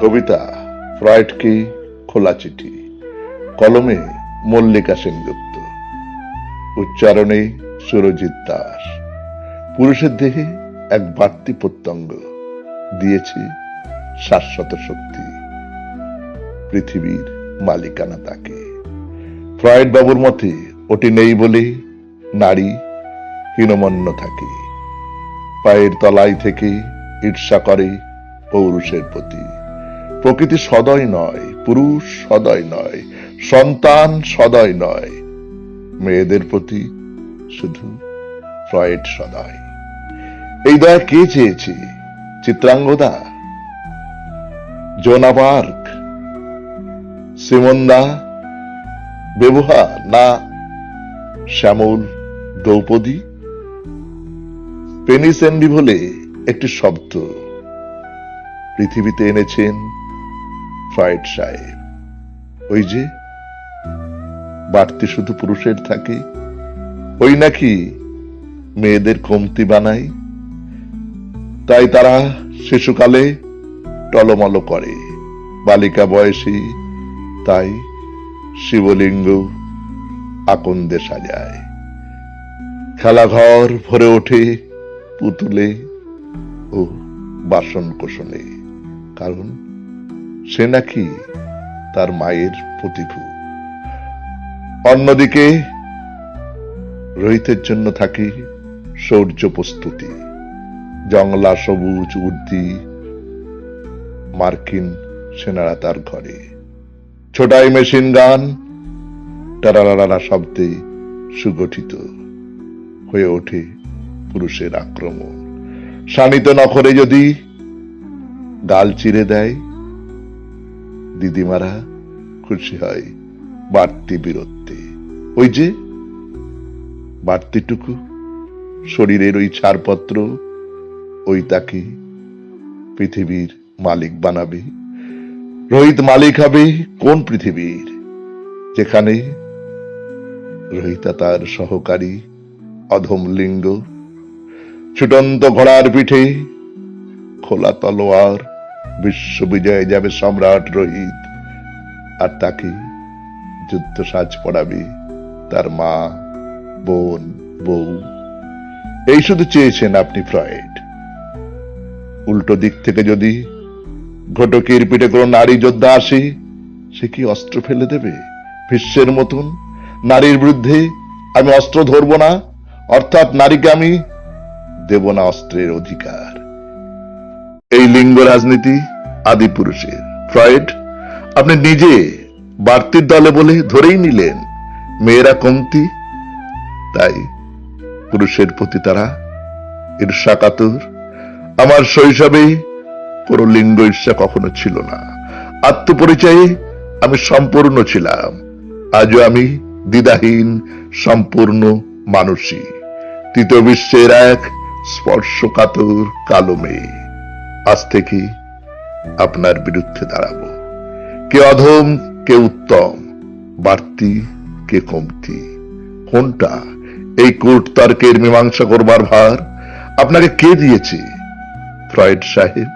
কবিতা, Freud কি, খোলা চিঠি, কলমে মল্লিকা সেনগুপ্ত, উচ্চারণে সুরজিৎ দাস, পুরুষের দেহে এক বাড়তি প্রত্যঙ্গ দিয়েছে শাশ্বত শক্তি, পৃথিবীর মালিকানা তাকে। ফ্রয়েড বাবুর মতে, ওটি নেই বলে নারী হীনমন্য থাকে, পায়ের তলায় থেকে ঈর্ষা করে পৌরুষের প্রতি। প্রকৃতি সদয় নয়, পুরুষ সদয় নয়, সন্তান সদয় নয়, মেয়েদের প্রতি শুধু ফ্রয়েড সদয়। এই দয়া কে চেয়েছে? চিত্রাঙ্গদা? জোনা পার্ক? সিমন্দা? বেবুহা? না, শ্যামল দ্রৌপদী? পেনিসেন্ডি বলে একটি শব্দ পৃথিবীতে এনেছেন ফ্রয়েড সাহেব ওই যে, বাড়তি শুধু পুরুষের থাকে। ওই নাকি মেয়েদের কমতি বানায় তাই তারা শিশুকালে টলমল করে। বালিকা বয়সী, তাই শিবলিঙ্গ আকন্দে সাজায়। খেলাঘর ভরে ওঠে পুতুলে ও বাসন কোষণে কারণ সে নাকি তার মায়ের প্রতিভু অন্যদিকে রোহিতের জন্য থাকে শৌর্য প্রস্তুতি। জংলা, সবুজ উর্দি মার্কিন সেনারা তার ঘরে। ছোটাই মেশিন গান টারারারা শব্দে সুগঠিত হয়ে ওঠে পুরুষের আক্রমণ। শানিত নখরে যদি গাল চিরে দেয় দিদিমারা খুশি হয় বাড়তি বীরত্বে ওই যে, বাড়তিটুকু, শরীরের ওই ছাড়পত্র, ওই তাকে পৃথিবীর মালিক বানাবে। রোহিত মালিক হবে কোন পৃথিবীর? যেখানে রোহিতা তার সহকারী অধম লিঙ্গ, ছুটন্ত ঘোড়ার পিঠে খোলা তলোয়ার বিশ্ব বিজয়ে যাবে সম্রাট রোহিত। আর তাকে যুদ্ধ সাজ পড়াবে তার মা, বোন, বউ। এই শুধু চেয়েছেন আপনি ফ্রয়েড। উল্টো দিক থেকে যদি ঘটকের পিঠে কোনো নারী যোদ্ধা আসে, সে কি অস্ত্র ফেলে দেবে? ভীষ্মের মতন? নারীর বিরুদ্ধে আমি অস্ত্র ধরব না? অর্থাৎ নারীকে আমি দেব না অস্ত্রের অধিকার। এই লিঙ্গ রাজনীতি আদি পুরুষের। ফ্রয়েড, আপনি নিজে বাড়তির দলে বলে ধরেই নিলেন, মেয়েরা কমতি, তাই পুরুষের প্রতি তারা ঈর্ষা কাতর আমার শৈশবে কোনো লিঙ্গ ঈর্ষা কখনো ছিল না। আত্মপরিচয়ে আমি সম্পূর্ণ ছিলাম। আজও আমি দ্বিধাহীন, সম্পূর্ণ মানুষই। তৃতীয় বিশ্বের এক স্পর্শকাতর কালো মেয়ে। আজ থেকে আপনার বিরুদ্ধে দাঁড়াবো। কে অধম, কে উত্তম, বাড়তি, কে কমতি। কোনটা? এই কোর্ট তর্কের মীমাংসা করবার ভার আপনাকে কে দিয়েছে? ফ্রয়েড সাহেব